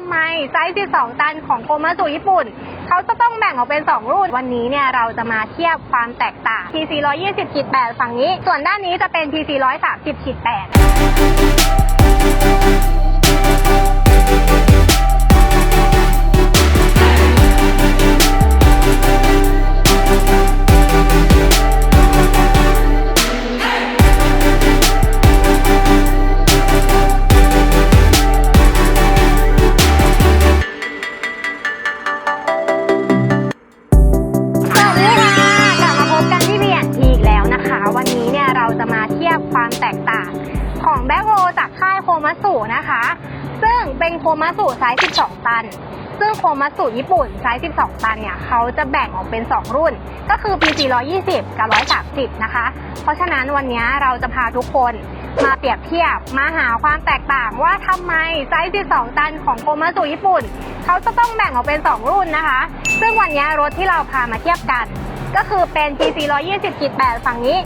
ำไมไซส์ 12 ตันของโคมาสุญี่ปุ่น เขาจะต้องแบ่งออกเป็น 2 รุ่น วันนี้เนี่ยเราจะมาเทียบความแตกต่าง TC 120ขีด8ฝั่งนี้ ส่วนด้านนี้จะเป็น TC 130ขีด8 มัตสุนะคะ ซึ่งเป็นโคมัตสุไซส์ 12 ตัน ซึ่งโคมัตสุญี่ปุ่นไซส์ 12 ตันเนี่ยเขาจะแบ่งออกเป็น 2 รุ่น ก็คือ PC 120 กับ 130 นะคะ เพราะฉะนั้นวันนี้เราจะพาทุกคนมาเปรียบเทียบมาหาความแตกต่างว่าทำไมไซส์ 12 ตันของโคมัตสุญี่ปุ่น เขาจะต้องแบ่งออกเป็น 2 รุ่นนะคะ ซึ่งวันนี้รถที่เราพามาเทียบกัน ก็คือเป็น TC 120ขีด8ฝั่งนี้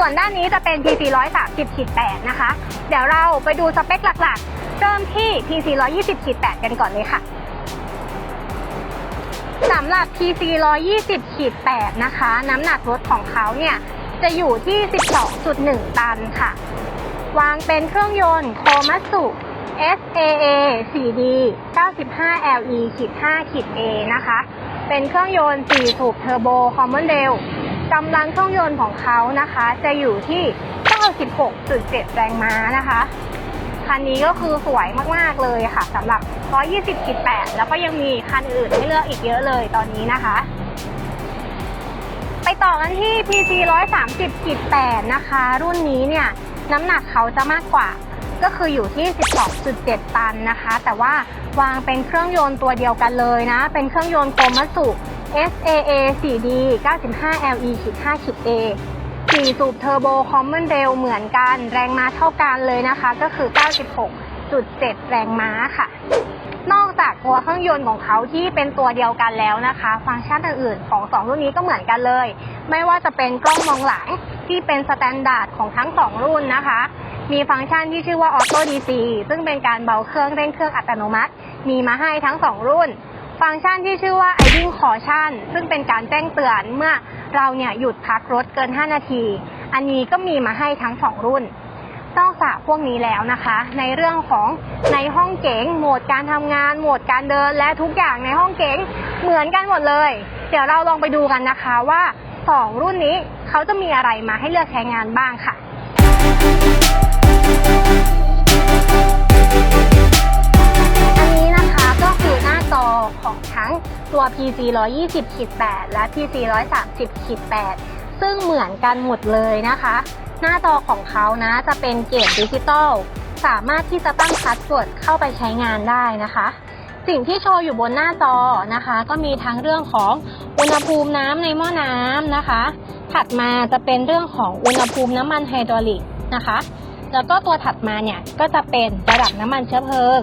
ส่วนด้านนี้จะเป็น TC 130ขีด8นะคะ เดี๋ยวเราไปดูสเปคหลักๆ เริ่มที่ TC 120ขีด8กันก่อนเลยค่ะสำหรับ TC 120ขีด8นะคะ น้ำหนักรถของเขาเนี่ย จะอยู่ที่ 12.1 ตันค่ะ วางเป็นเครื่องยนต์โคมัตสุ SAA 4D 95 LE ขีด5ขีด A นะคะ เป็นเครื่องยนต์4สูบเทอร์โบคอมมอนเดล กำลังเครื่องยนต์ของเขานะคะ จะอยู่ที่ 96.7 แรงม้านะคะ คันนี้ก็คือสวยมากๆเลยค่ะสำหรับ 120.8 แล้วก็ยังมีคันอื่นให้เลือกอีกเยอะเลยตอนนี้นะคะ ไปต่อกันที่ PC 130.8 นะคะ รุ่นนี้เนี่ยน้ำหนักเขาจะมากกว่าก็คืออยู่ที่ 12.7 ตันนะคะ แต่ว่าวางเป็นเครื่องยนต์ตัวเดียวกันเลยนะ เป็นเครื่องยนต์โคมัสุ SAA 4D 95 LE 5 A 4 สูบเทอร์โบคอมมอนเดลเหมือนกัน แรงม้าเท่ากันเลยนะคะ ก็คือ 96.7 แรงม้าค่ะ นอกจากตัวเครื่องยนต์ของเขาที่เป็นตัวเดียวกันแล้วนะคะ ฟังก์ชันอื่นๆของ 2 รุ่นนี้ก็เหมือนกันเลย ไม่ว่าจะเป็นกล้องมองหลังที่เป็นสแตนดาร์ดของทั้ง 2 รุ่นนะคะ มีฟังก์ชันที่ชื่อว่า Auto DC ซึ่งเป็นการเบาเครื่องเร่งเครื่องอัตโนมัติ มีมาให้ทั้ง 2 รุ่น ฟังก์ชันที่ชื่อว่า Idling Caution ซึ่งเป็นการแจ้งเตือนเมื่อเราเนี่ยหยุดพักรถเกิน 5 นาที อันนี้ก็มีมาให้ทั้ง 2 รุ่น นอกจากพวกนี้แล้วนะคะ ในเรื่องของในห้องเก๋งโหมดการทำงาน โหมดการเดินและทุกอย่างในห้องเก๋งเหมือนกันหมดเลย เดี๋ยวเราลองไปดูกันนะคะว่า 2 รุ่นนี้เขาจะมีอะไรมาให้เลือกใช้งานบ้างค่ะ จอของทั้งตัว PC 120ขีด8และ PC 130ขีด8ซึ่งเหมือนกันหมดเลยนะคะ หน้าจอของเขานะจะเป็นเกรดดิจิตอลสามารถที่จะตั้งพาสเวิร์ดเข้าไปใช้งานได้นะคะ สิ่งที่โชว์อยู่บนหน้าจอนะคะ ก็มีทั้งเรื่องของอุณหภูมิน้ำในหม้อน้ำนะคะ ถัดมาจะเป็นเรื่องของอุณหภูมิน้ำมันไฮดรอลิกนะคะ แล้วก็ตัวถัดมาเนี่ยก็จะเป็นระดับน้ำมันเชื้อเพลิง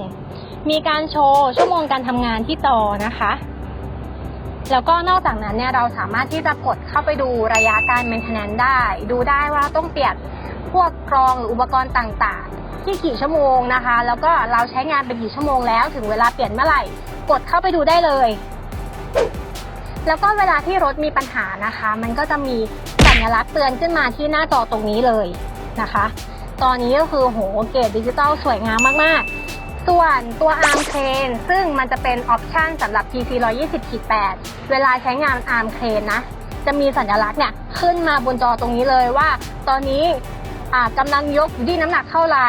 มีการโชว์ชั่วโมงการทำงานที่จอนะคะ แล้วก็นอกจากนั้นเนี่ยเราสามารถที่จะกดเข้าไปดูระยะการ maintenance ได้ ดูได้ว่าต้องเปลี่ยนพวกกรองหรืออุปกรณ์ต่างๆ ที่กี่ชั่วโมงนะคะ แล้วก็เราใช้งานไปกี่ชั่วโมงแล้วถึงเวลาเปลี่ยนเมื่อไหร่ กดเข้าไปดูได้เลย แล้วก็เวลาที่รถมีปัญหานะคะ มันก็จะมีสัญลักษณ์เตือนขึ้นมาที่หน้าจอตรงนี้เลยนะคะ ตอนนี้ก็คือโหเกรดดิจิตอลสวยงามมากๆ ส่วนตัว ARM Crane ซึ่งมันจะเป็นออปชันสำหรับ PC 120ขีด8เวลาใช้งาน ARM Crane นะ จะมีสัญลักษณ์เนี่ยขึ้นมาบนจอตรงนี้เลยว่า ตอนนี้กำลังยกอยู่ที่น้ำหนักเท่าไหร่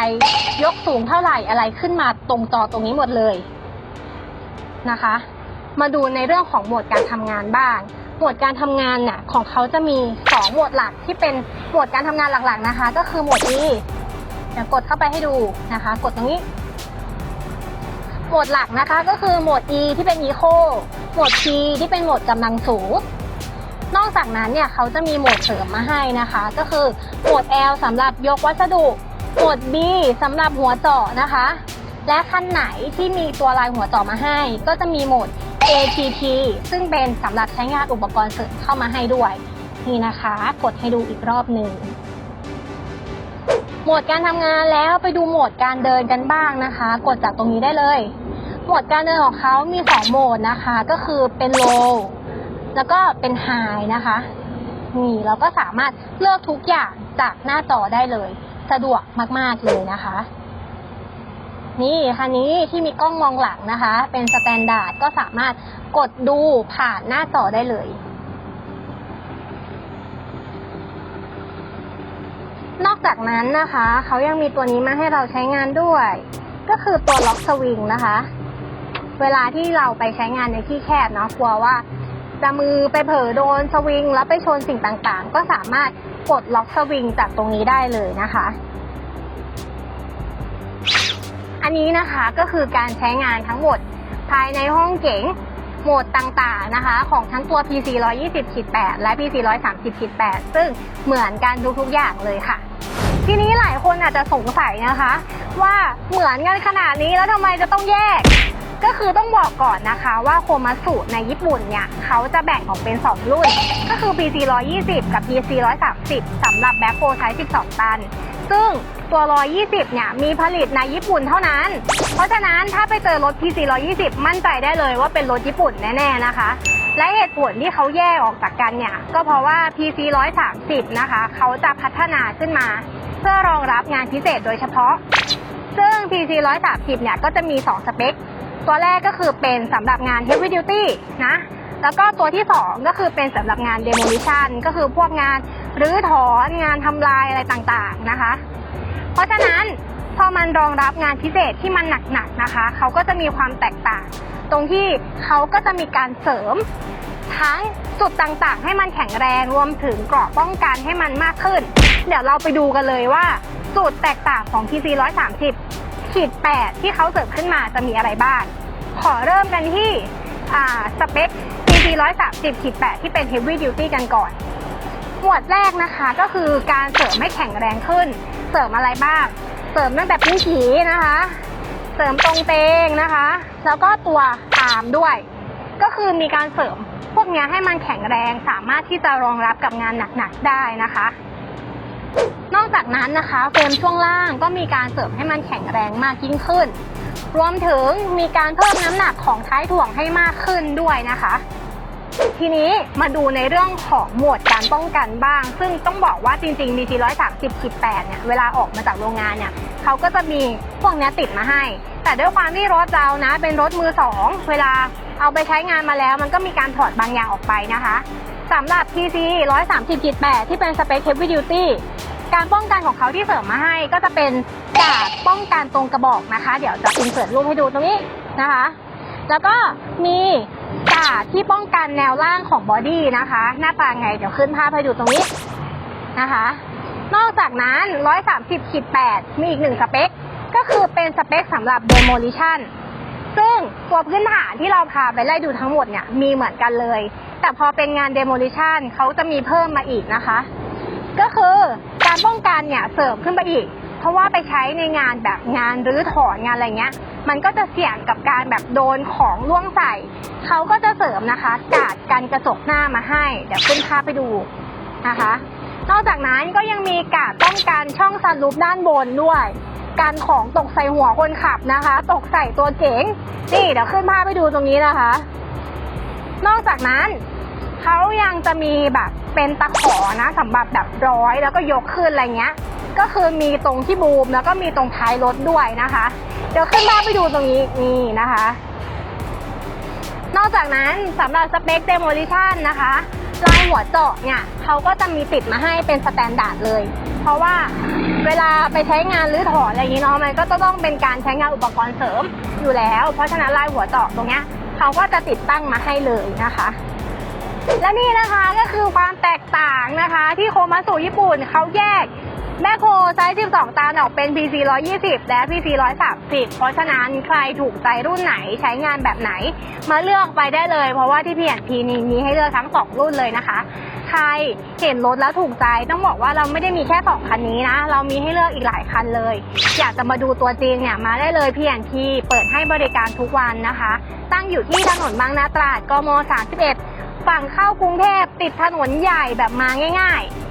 ยกสูงเท่าไหร่อะไรขึ้นมาตรงจอตรงนี้หมดเลยนะคะ มาดูในเรื่องของโหมดการทำงานบ้างโหมดการทำงานเนี่ยของเขาจะมี 2 โหมดหลักที่เป็นโหมดการทำงานหลักๆนะคะ ก็คือโหมด E เดี๋ยวกดเข้าไปให้ดูนะคะ กดตรงนี้ หมดหลักนะคะก็คือโหมด E ที่เป็น Eco โหมด P ที่เป็นโหมดกำลังสูง นอกจากนั้นเนี่ยเขาจะมีโหมดเสริมมาให้นะคะ ก็คือโหมด L สำหรับยกวัสดุโหมด B สำหรับหัวเจาะนะคะ และคันไหนที่มีตัวลายหัวเจาะมาให้ ก็จะมีโหมด ATT ซึ่งเป็นสำหรับใช้งานอุปกรณ์เสริมเข้ามาให้ด้วย นี่นะคะ กดให้ดูอีกรอบหนึ่ง หมดการทำงานแล้วไปดูโหมดการเดินกันบ้างนะคะ กดจากตรงนี้ได้เลยโหมดการเดินของเขามีสองโหมดนะคะ ก็คือเป็น low แล้วก็เป็น high นะคะ นี่เราก็สามารถเลือกทุกอย่างจากหน้าจอได้เลย สะดวกมาก ๆ เลยนะคะ นี่คันนี้ที่มีกล้องมองหลังนะคะ เป็นสแตนดาร์ดก็สามารถกดดูผ่านหน้าจอได้เลย นอกจากนั้นนะคะเขายังมีตัวนี้มาให้เราใช้งานด้วย ก็คือตัวล็อกสวิงนะคะ เวลาที่เราไปใช้งานในที่แคบเนาะกลัวว่าจะมือไปเผลอโดนสวิงแล้วไปชนสิ่งต่างๆ ก็สามารถกดล็อกสวิงจากตรงนี้ได้เลยนะคะ อันนี้นะคะก็คือการใช้งานทั้งหมดภายในห้องเก๋ง โหมดต่างๆนะคะ ของทั้งตัว PC 120ขีด8และ PC 130ขีด8ซึ่งเหมือนกันทุกๆอย่างเลยค่ะ ทีนี้หลายคนอาจจะสงสัยนะคะ ว่าเหมือนกันขนาดนี้แล้วทำไมจะต้องแยก ก็คือต้องบอกก่อนนะคะว่าโคมาสุในญี่ปุ่นเนี่ยเขาจะแบ่งออกเป็น 2 รุ่น ก็คือ PC 120 กับ PC 130สำหรับแบ็คโฮไซส์12 ตัน ซึ่ง ตัว 120 เนี่ย มีผลิตในญี่ปุ่นเท่านั้น เพราะฉะนั้นถ้าไปเจอรถ PC 120 มั่นใจได้เลยว่าเป็นรถญี่ปุ่นแน่ๆนะคะ และเหตุผลที่เขาแยกออกจากกันเนี่ย ก็เพราะว่า PC 130 นะคะ เขาจะพัฒนาขึ้นมา เพื่อรองรับงานพิเศษโดยเฉพาะ ซึ่ง PC 130 เนี่ย ก็จะมี 2 สเปค ตัวแรกก็คือเป็นสำหรับงาน Heavy Duty นะแล้วก็ตัวที่ 2 ก็คือเป็นสำหรับงาน Demolition ก็คือพวกงานรื้อถอนงานทำลายอะไรต่างๆนะคะ เพราะฉะนั้นพอมันรองรับงานพิเศษที่มันหนักๆนะคะ เขาก็จะมีความแตกต่าง ตรงที่เขาก็จะมีการเสริมทั้งจุดต่างๆ ให้มันแข็งแรงรวมถึงเกราะป้องกันให้มันมากขึ้น เดี๋ยวเราไปดูกันเลยว่าจุดแตกต่างของ PC 130ขีด8ที่เขาเสริมขึ้นมาจะมีอะไรบ้าง ขอเริ่มกันที่สเปค PC 130ขีด8ที่เป็น Heavy Duty กันก่อน หมวดแรกนะคะก็คือการเสริมให้แข็งแรงขึ้น เสริมอะไรบ้าง เสริมตั้งแต่พื้นผีนะคะ เสริมตรงเตงนะคะ แล้วก็ตัวอามด้วย ก็คือมีการเสริมพวกเนี้ยให้มันแข็งแรงสามารถที่จะรองรับกับงานหนักๆได้นะคะ นอกจากนั้นนะคะเฟรมช่วงล่างก็มีการเสริมให้มันแข็งแรงมากยิ่งขึ้น รวมถึงมีการเพิ่มน้ำหนักของท้ายถ่วงให้มากขึ้นด้วยนะคะ ทีนี้มาดูในเรื่องของหมวดการป้องกันบ้าง ซึ่งต้องบอกว่าจริงๆ BT 130 18เนี่ย เวลาออกมาจากโรงงานเนี่ย เขาก็จะมีพวกนี้ติดมาให้ แต่ด้วยความที่รถเรานะ เป็นรถมือสอง เวลาเอาไปใช้งานมาแล้ว มันก็มีการถอดบางอย่างออกไปนะคะสำหรับ TC 130-8 ที่เป็นสเปค Heavy Duty การป้องกันของเขาที่เสริมมาให้ก็จะเป็นกาดป้องกันตรงกระบอกนะคะ เดี๋ยวจะอินเสิร์ตรูปให้ดูตรงนี้นะคะ แล้วก็มี กาดที่ป้องกันแนวล่างของบอดี้นะคะ หน้าตาไงเดี๋ยวขึ้นภาพให้ดูตรงนี้นะคะ นอกจากนั้น 130ขีด8มีอีกหนึ่งสเปค ก็คือเป็นสเปคสำหรับ demolition ซึ่งตัวพื้นฐานที่เราพาไปไล่ดูทั้งหมดเนี่ยมีเหมือนกันเลย แต่พอเป็นงาน demolition เขาจะมีเพิ่มมาอีกนะคะ ก็คือการป้องกันเนี่ยเสริมขึ้นไปอีก เพราะว่าไปใช้ในงานแบบงานรื้อถอนงานอะไรเงี้ย มันก็จะเสี่ยงกับการแบบโดนของล่วงใส่ เขาก็จะเสริมนะคะกาดกันกระจกหน้ามาให้ เดี๋ยวขึ้นภาพไปดูนะคะ นอกจากนั้นก็ยังมีกาดป้องกันช่องซันรูปด้านบนด้วย การของตกใส่หัวคนขับนะคะ ตกใส่ตัวเก๋งนี่เดี๋ยวขึ้นภาพไปดูตรงนี้นะคะ นอกจากนั้นเขายังจะมีแบบเป็นตะขอนะสำหรับแบบร้อยแล้วก็ยกขึ้นอะไรเงี้ย ก็คือมีตรงที่บูมแล้วก็มีตรงท้ายรถด้วยนะคะ ดี๋ยวขึ้นมาไปดูตรงนี้นี่นะคะ นอกจากนั้นสำหรับสเปค demolition นะคะลายหัวเจาะเนี่ยเขาก็จะมีติดมาให้เป็นสแตนดาร์ดเลย เพราะว่าเวลาไปใช้งานหรือถอนอะไรอย่างนี้เนาะมันก็จะต้องเป็นการใช้งานอุปกรณ์เสริมอยู่แล้ว เพราะฉะนั้นลายหัวเจาะตรงเนี้ยเขาก็จะติดตั้งมาให้เลยนะคะ และนี่นะคะก็คือความแตกต่างนะคะ ที่โคมาสู่ญี่ปุ่นเขาแยก แมคโครไซส์ 12 ตันออกเป็น PC 120 และ PC 130 เพราะฉะนั้นใครถูกใจรุ่นไหนใช้งานแบบไหน มาเลือกไปได้เลย เพราะว่าที่ P&P นี้มีให้เลือกทั้ง 2 รุ่นเลยนะคะ ใครเห็นรถแล้วถูกใจต้องบอกว่าเราไม่ได้มีแค่ 2 คันนี้นะ เรามีให้เลือกอีกหลายคันเลย อยากจะมาดูตัวจริงเนี่ยมาได้เลย P&P เปิดให้บริการทุกวันนะคะ ตั้งอยู่ที่ถนนบางนาตราดกม 31 ฝั่งเข้ากรุงเทพติดถนนใหญ่แบบมาง่าย ๆ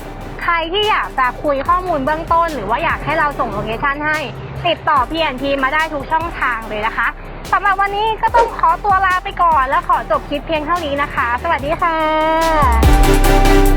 ใครที่อยากจะคุยข้อมูลเบื้องต้น หรือว่าอยากให้เราส่งโลเคชั่นให้ ติดต่อพีแอนทีมาได้ทุกช่องทางเลยนะคะสำหรับวันนี้ก็ต้องขอตัวลาไปก่อน แล้วขอจบคลิปเพียงเท่านี้นะคะ สวัสดีค่ะ